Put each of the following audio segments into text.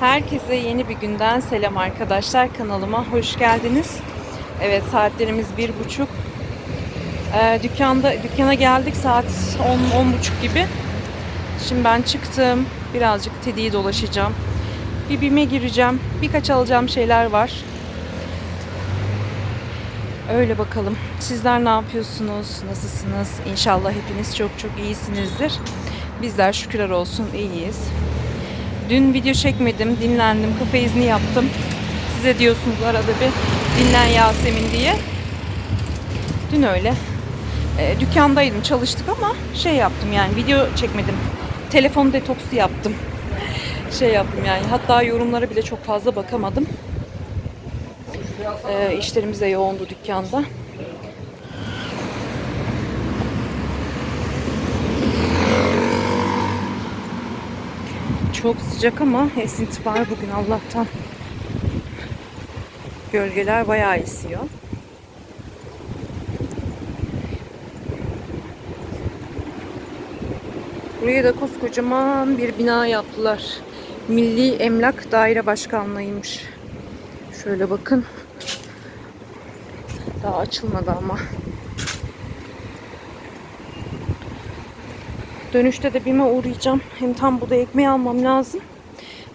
Herkese yeni bir günden selam arkadaşlar. Kanalıma hoş geldiniz. Evet saatlerimiz bir buçuk. Ee, dükkanda dükkana geldik saat 10 10 buçuk gibi. Şimdi ben çıktım. Birazcık Teddy'yi dolaşacağım. Bir BİM'e gireceğim. Birkaç alacağım şeyler var. Öyle bakalım. Sizler ne yapıyorsunuz? Nasılsınız? İnşallah hepiniz çok çok iyisinizdir. Bizler şükürler olsun iyiyiz. Dün video çekmedim, dinlendim, kafa izni yaptım. Size diyorsunuz arada bir dinlen Yasemin diye. Dün öyle. E, dükkandaydım, çalıştık ama şey yaptım yani video çekmedim. Telefon detoksu yaptım. Şey yaptım yani. Hatta yorumlara bile çok fazla bakamadım. E, işlerimiz yoğundu dükkanda. Çok sıcak ama esinti var bugün Allah'tan. Gölgeler bayağı esiyor. Buraya da koskocaman bir bina yaptılar. Milli Emlak Daire Başkanlığıymış. Şöyle bakın. Daha açılmadı ama. Dönüşte de BİM'e uğrayacağım. Hem tam buğday ekmeği almam lazım.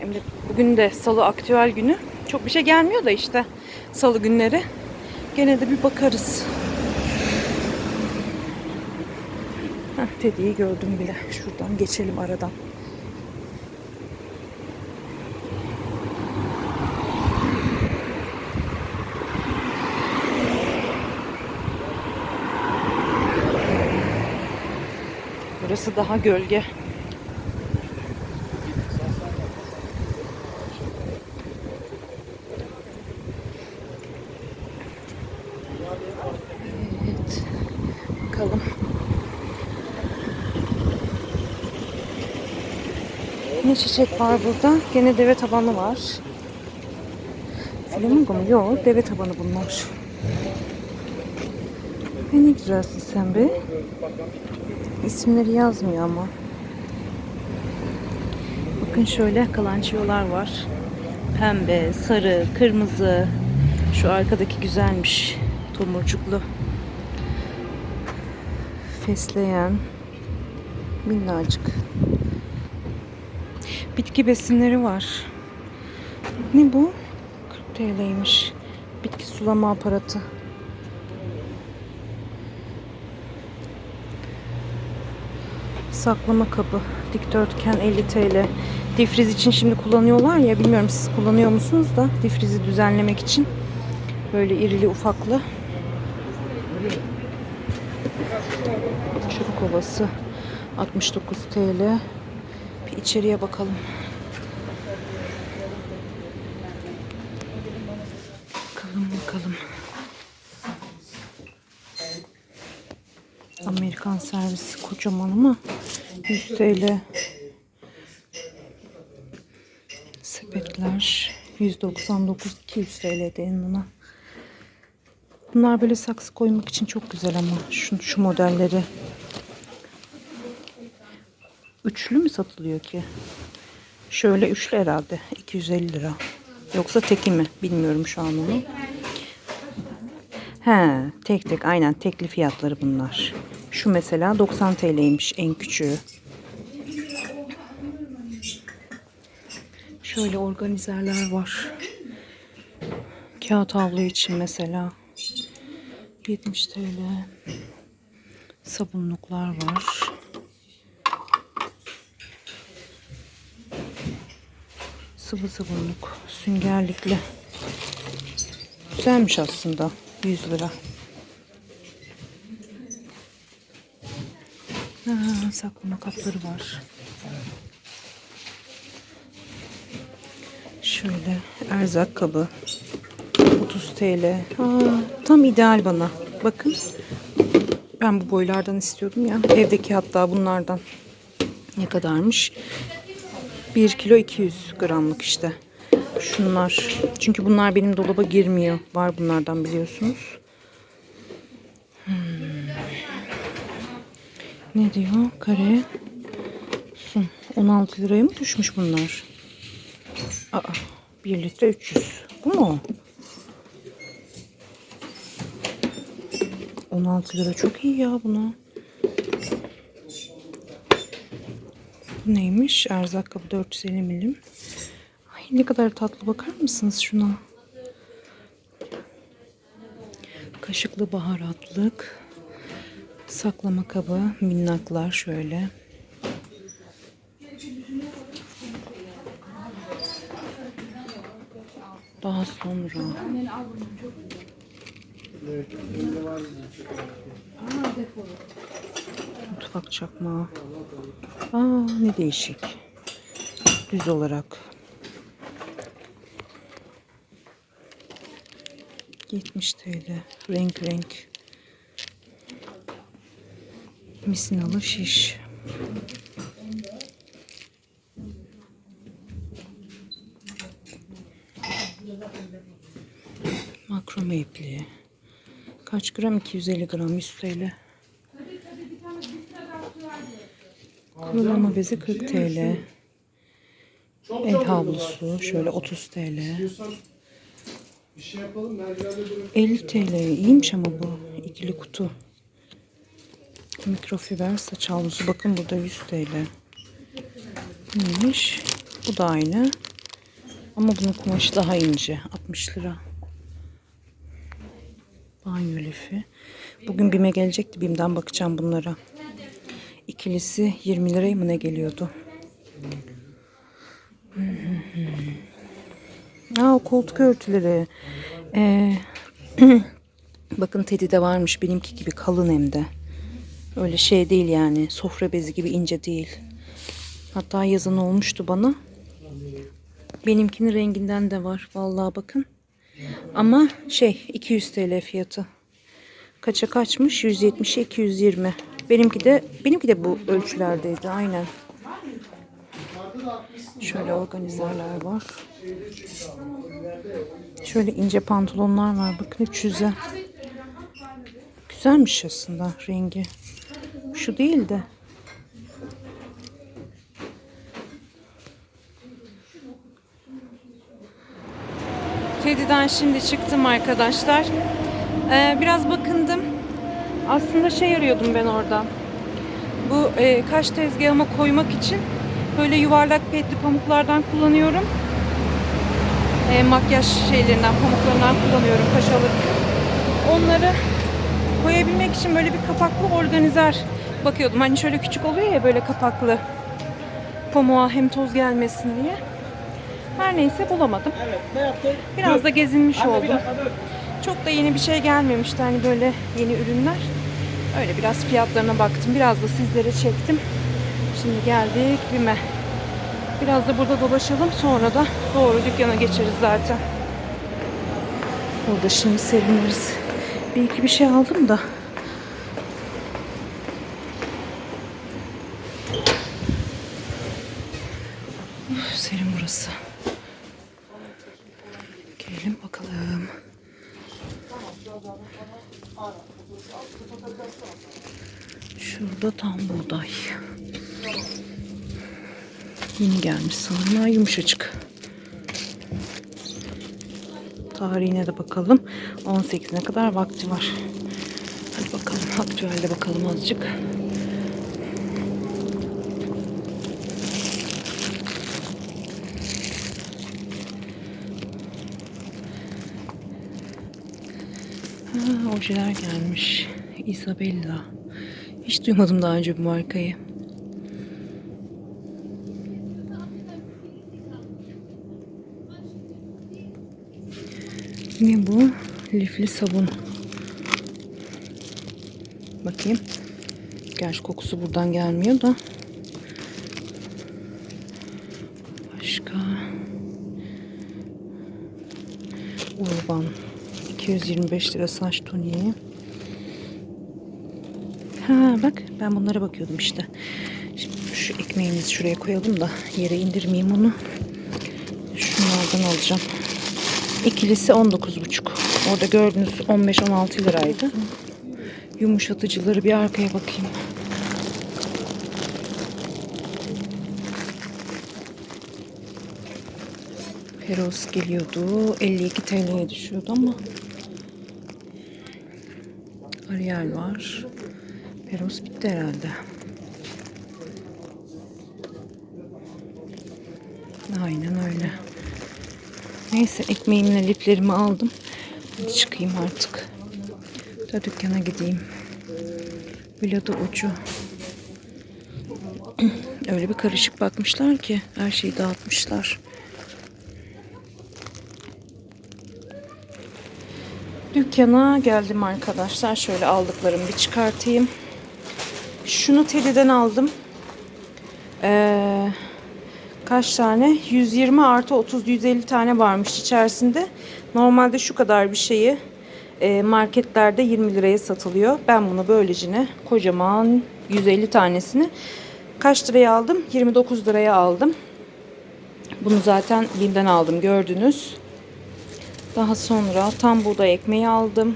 Hem de bugün de salı aktüel günü. Çok bir şey gelmiyor da işte salı günleri. Gene de bir bakarız. Heh, Teddy'yi gördüm bile. Şuradan geçelim aradan. Burası daha gölge. Evet. Bakalım. Ne çiçek var burada? Gene deve tabanı var. Flamingo mu? Yok, deve tabanı bunlar. Ne güzelsin sen be. İsimleri yazmıyor ama. Bakın şöyle kalançolar var. Pembe, sarı, kırmızı. Şu arkadaki güzelmiş. Tomurcuklu. Fesleğen. Minnacık. Bitki besinleri var. Ne bu? 40 TL'ymiş. Bitki sulama aparatı. Saklama kabı. Dikdörtgen 50 TL. Difriz için şimdi kullanıyorlar ya. Bilmiyorum siz kullanıyor musunuz da. Difrizi düzenlemek için. Böyle irili ufaklı. Çubuk ovası. 69 TL. Bir içeriye bakalım. Bakalım bakalım. Amerikan servisi kocaman ama 100 TL. Sepetler 199 200 TL yanına. Bunlar böyle saksı koymak için çok güzel ama şu, şu modelleri. Üçlü mü satılıyor ki? Şöyle üçlü herhalde. 250 lira. Yoksa teki mi? Bilmiyorum şu an onu. He, tek tek aynen tekli fiyatları bunlar. Şu mesela 90 TL'ymiş en küçüğü. Şöyle organizerler var. Kağıt havlu için mesela 70 TL. Sabunluklar var. Sıvı sabunluk, süngerlikli. Güzelmiş aslında. 100 lira. Ha, saklama kapları var. Şöyle erzak kabı. 30 TL. Ha, tam ideal bana. Bakın. Ben bu boylardan istiyordum ya. Evdeki hatta bunlardan. Ne kadarmış? 1 kilo 200 gramlık işte. Şunlar. Çünkü bunlar benim dolaba girmiyor. Var bunlardan biliyorsunuz. Hmm. Ne diyor? Kare. Su. 16 liraya mı düşmüş bunlar? Aa, 1 litre 300. Bu mu? 16 lira çok iyi ya buna. Bu neymiş? Erzak kabı 450 milim. Ay ne kadar tatlı bakar mısınız şuna? Kaşıklı baharatlık. Saklama kabı, minnaklar şöyle. Daha sonra. Mutfak çakmağı. Aa ne değişik. Düz olarak. 70 TL. Renk renk. Misinalı şiş. Makrome ipliği. Kaç gram? 250 gram 100 TL. Kurulama bezi 40 TL. El havlusu şöyle 30 TL. Bir şey. 50 TL. İyiymiş ama bu. ikili kutu. Mikrofiber saç havlusu. Bakın burada 100 TL. Neymiş? Bu da aynı. Ama bunun kumaşı daha ince. 60 lira. Banyo lifi. Bugün BİM'e gelecekti. BİM'den bakacağım bunlara. İkilisi 20 liraya mı ne geliyordu? Aa, o koltuk örtüleri. Ee, bakın Teddy'de varmış. Benimki gibi kalın hem de. Öyle şey değil yani. Sofra bezi gibi ince değil. Hatta yazın olmuştu bana. Benimkinin renginden de var. Vallahi bakın. Ama şey 200 TL fiyatı. Kaça kaçmış? 170'e 220. Benimki de benimki de bu ölçülerdeydi aynen. Şöyle organizerler var. Şöyle ince pantolonlar var. Bakın 300'e. Güzelmiş aslında rengi. Şu değil de. Teddy'den şimdi çıktım arkadaşlar. Ee, biraz bakındım. Aslında şey arıyordum ben orada. Bu e, kaş tezgahıma koymak için böyle yuvarlak petli pamuklardan kullanıyorum. E, makyaj şeylerinden, pamuklarından kullanıyorum kaş alırken. Onları koyabilmek için böyle bir kapaklı organizer bakıyordum. Hani şöyle küçük oluyor ya böyle kapaklı pamuğa hem toz gelmesin diye. Her neyse bulamadım. Biraz da gezinmiş oldum. Çok da yeni bir şey gelmemişti hani böyle yeni ürünler. Öyle biraz fiyatlarına baktım. Biraz da sizlere çektim. Şimdi geldik BİM'e. Biraz da burada dolaşalım. Sonra da doğru dükkana geçeriz zaten. Orada şimdi serineriz. Bir iki bir şey aldım da. Uf, serin burası. Gelelim bakalım. Şurada tam buğday. Yeni gelmiş sanırım. Ha, yumuşacık. Tarihine de bakalım. 18'ine kadar vakti var. Hadi bakalım. Aktüelde bakalım azıcık. Ojeler gelmiş. Isabella. Hiç duymadım daha önce bu markayı. Ne bu? Lifli sabun. Bakayım. Gerçi kokusu buradan gelmiyor da. Başka. Urban. 225 lira saç toniği. Ha bak ben bunlara bakıyordum işte. Şimdi şu ekmeğimizi şuraya koyalım da yere indirmeyeyim onu. Şunlardan alacağım. İkilisi 19,5. Orada gördüğünüz 15-16 liraydı. Yumuşatıcıları bir arkaya bakayım. Peros geliyordu. 52 TL'ye düşüyordu ama Ariel var. Peros bitti herhalde. Aynen öyle. Neyse ekmeğimle liflerimi aldım. Hadi çıkayım artık. Da dükkana gideyim. Villada ucu. Öyle bir karışık bakmışlar ki her şeyi dağıtmışlar. Dükkana geldim arkadaşlar. Şöyle aldıklarımı bir çıkartayım. Şunu Teddy'den aldım. Ee, kaç tane? 120 artı 30 150 tane varmış içerisinde. Normalde şu kadar bir şeyi e, marketlerde 20 liraya satılıyor. Ben bunu böylecine kocaman 150 tanesini kaç liraya aldım? 29 liraya aldım. Bunu zaten BİM'den aldım gördünüz. Daha sonra tam buğday ekmeği aldım.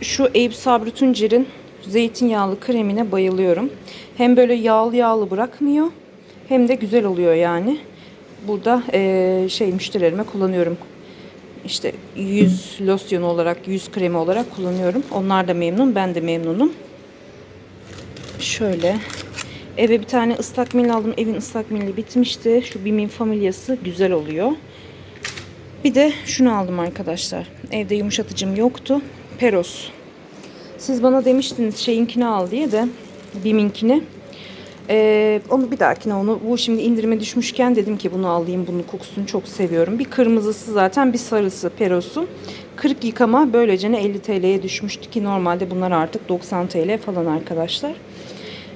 Şu Eyüp Sabri Tuncer'in zeytinyağlı kremine bayılıyorum. Hem böyle yağlı yağlı bırakmıyor hem de güzel oluyor yani. Burada eee, şey müşterilerime kullanıyorum. İşte yüz losyonu olarak, yüz kremi olarak kullanıyorum. Onlar da memnun, ben de memnunum. Şöyle eve bir tane ıslak mendil aldım. Evin ıslak mendili bitmişti. Şu Bim'in familyası güzel oluyor. Bir de şunu aldım arkadaşlar. Evde yumuşatıcım yoktu. Peros. Siz bana demiştiniz şeyinkini al diye de Bim'inkini. Ee, onu bir dahakine onu bu şimdi indirime düşmüşken dedim ki bunu alayım bunun kokusunu çok seviyorum. Bir kırmızısı zaten bir sarısı Peros'un. 40 yıkama böylece 50 TL'ye düşmüştü ki normalde bunlar artık 90 TL falan arkadaşlar.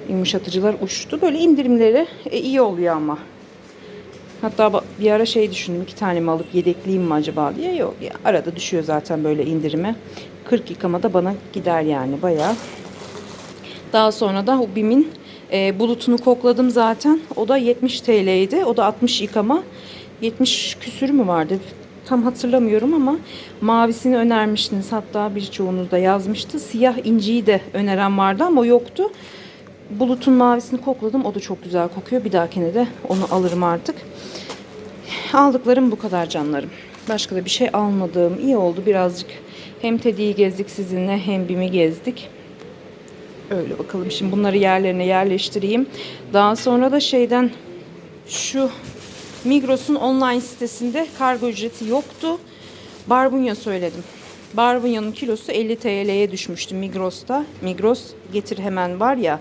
Yumuşatıcılar uçtu. Böyle indirimleri e, iyi oluyor ama. Hatta bir ara şey düşündüm iki tane mi alıp yedekleyeyim mi acaba diye. Yok ya arada düşüyor zaten böyle indirime. 40 yıkamada bana gider yani bayağı. Daha sonra da o BİM'in e, bulutunu kokladım zaten. O da 70 TL'ydi. O da 60 yıkama. 70 küsür mü vardı? Tam hatırlamıyorum ama mavisini önermiştiniz. Hatta birçoğunuz da yazmıştı. Siyah inciyi de öneren vardı ama yoktu. Bulutun mavisini kokladım. O da çok güzel kokuyor. Bir dahakine de onu alırım artık. Aldıklarım bu kadar canlarım. Başka da bir şey almadığım iyi oldu. Birazcık hem Teddy'yi gezdik sizinle hem Bim'i gezdik. Öyle bakalım. Şimdi bunları yerlerine yerleştireyim. Daha sonra da şeyden şu Migros'un online sitesinde kargo ücreti yoktu. Barbunya söyledim. Barbunya'nın kilosu 50 TL'ye düşmüştü Migros'ta. Migros getir hemen var ya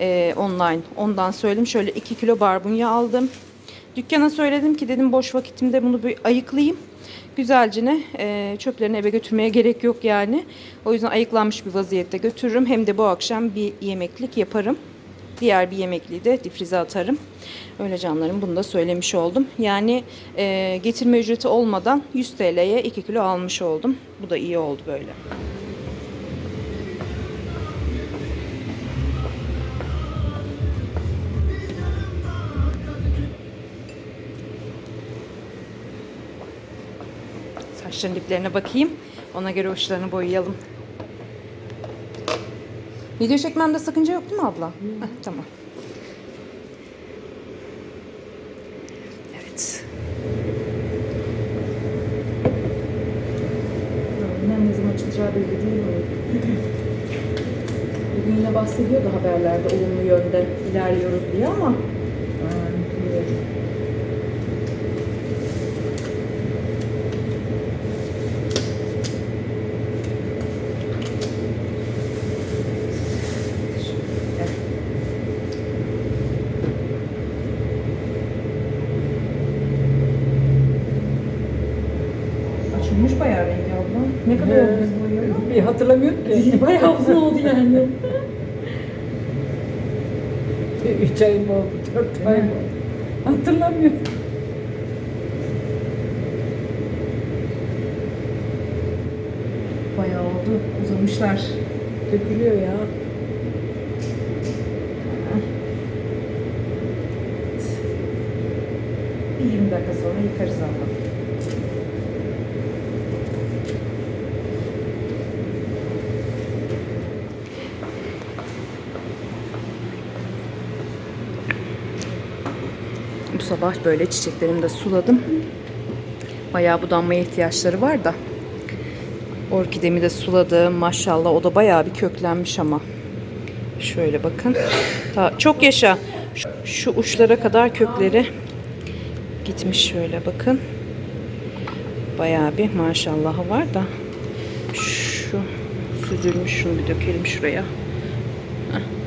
e, online. Ondan söyledim. Şöyle 2 kilo barbunya aldım. Dükkana söyledim ki dedim boş vakitimde bunu bir ayıklayayım. Güzelcine e, çöplerini eve götürmeye gerek yok yani. O yüzden ayıklanmış bir vaziyette götürürüm. Hem de bu akşam bir yemeklik yaparım. Diğer bir yemekliği de difrize atarım. Öyle canlarım bunu da söylemiş oldum. Yani e, getirme ücreti olmadan 100 TL'ye 2 kilo almış oldum. Bu da iyi oldu böyle. Saçların diplerine bakayım. Ona göre uçlarını boyayalım. Video çekmemde sakınca yok değil mi abla? Heh, tamam. Evet. Ne zaman açılacağı belli değil mi? Bugün yine bahsediyordu haberlerde olumlu yönde ilerliyoruz diye ama bilmiyorum. Evet. Açılmış bayağı rengi abla. Ne kadar oldu biz boyayalı? Bir hatırlamıyorum ki. Bayağı uzun oldu yani. Üç ay mı oldu, dört ay mı oldu? Hatırlamıyorum. Bayağı oldu. Uzamışlar. Dökülüyor ya. Bir 20 dakika sonra yıkarız abla. Sabah böyle çiçeklerimi de suladım. Bayağı budanmaya ihtiyaçları var da. Orkidemi de suladım. Maşallah o da bayağı bir köklenmiş ama. Şöyle bakın. Ta, çok yaşa. Şu, uçlara kadar kökleri gitmiş şöyle bakın. Bayağı bir maşallahı var da. Şu süzülmüş şunu bir dökelim şuraya. Heh.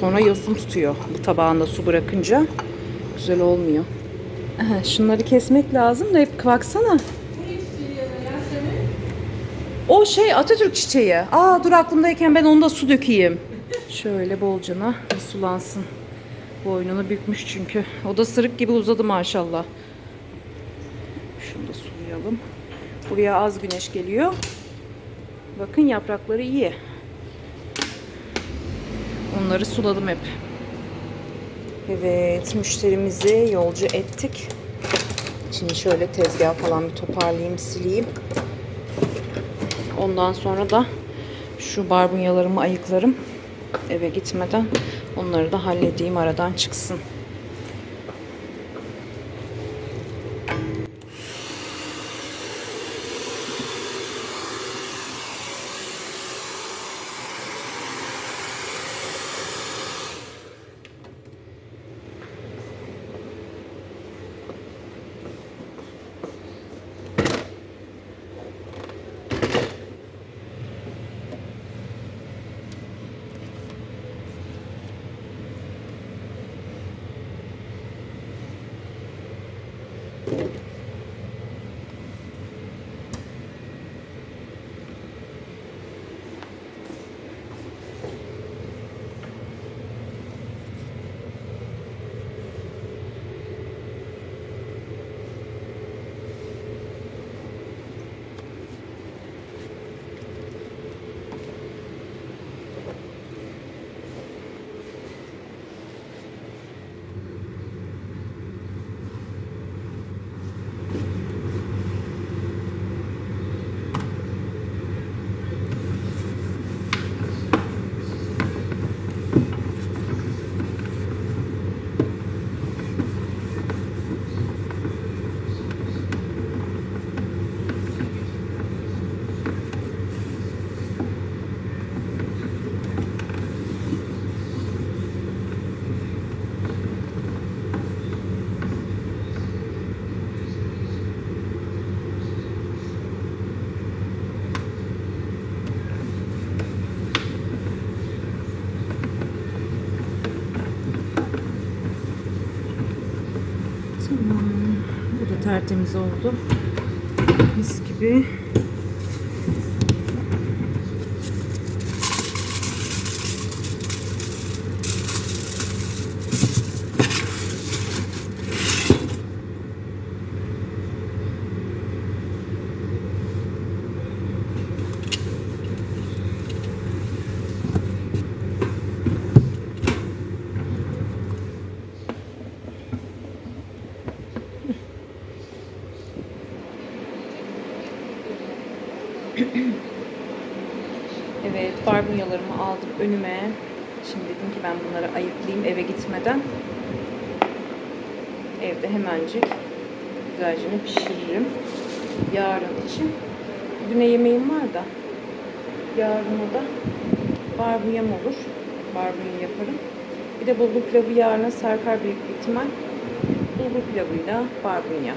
Sonra yosun tutuyor. Bu tabağında su bırakınca güzel olmuyor. Şunları kesmek lazım da hep baksana. O şey Atatürk çiçeği. Aa dur aklımdayken ben onda su dökeyim. Şöyle bolcana sulansın. Boynunu bükmüş çünkü. O da sırık gibi uzadı maşallah. Şunu da sulayalım. Buraya az güneş geliyor. Bakın yaprakları iyi. Onları suladım hep. Evet, müşterimizi yolcu ettik. Şimdi şöyle tezgah falan bir toparlayayım, sileyim. Ondan sonra da şu barbunyalarımı ayıklarım. Eve gitmeden onları da halledeyim aradan çıksın. Tertemiz oldu. Mis gibi. Evet, barbunyalarımı aldım önüme. Şimdi dedim ki ben bunları ayıklayayım eve gitmeden. Evde hemencik güzelce pişiririm. Yarın için. Güne yemeğim var da. Yarın da barbunyam olur. Barbunya yaparım. Bir de bulgur pilavı yarına sarkar büyük ihtimal. Bulgur pilavıyla barbunya.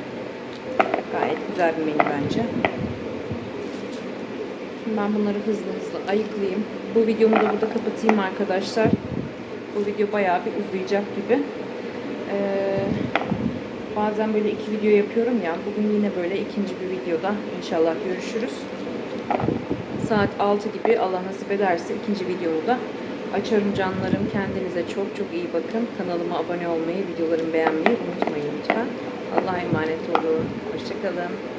Gayet güzel bir menü bence. Ben bunları hızlı hızlı ayıklayayım. Bu videomu da burada kapatayım arkadaşlar. Bu video bayağı bir uzayacak gibi. Ee, bazen böyle iki video yapıyorum ya. Bugün yine böyle ikinci bir videoda inşallah görüşürüz. Saat 6 gibi Allah nasip ederse ikinci videomu da açarım canlarım. Kendinize çok çok iyi bakın. Kanalıma abone olmayı, videolarımı beğenmeyi unutmayın lütfen. Allah'a emanet olun. Hoşçakalın.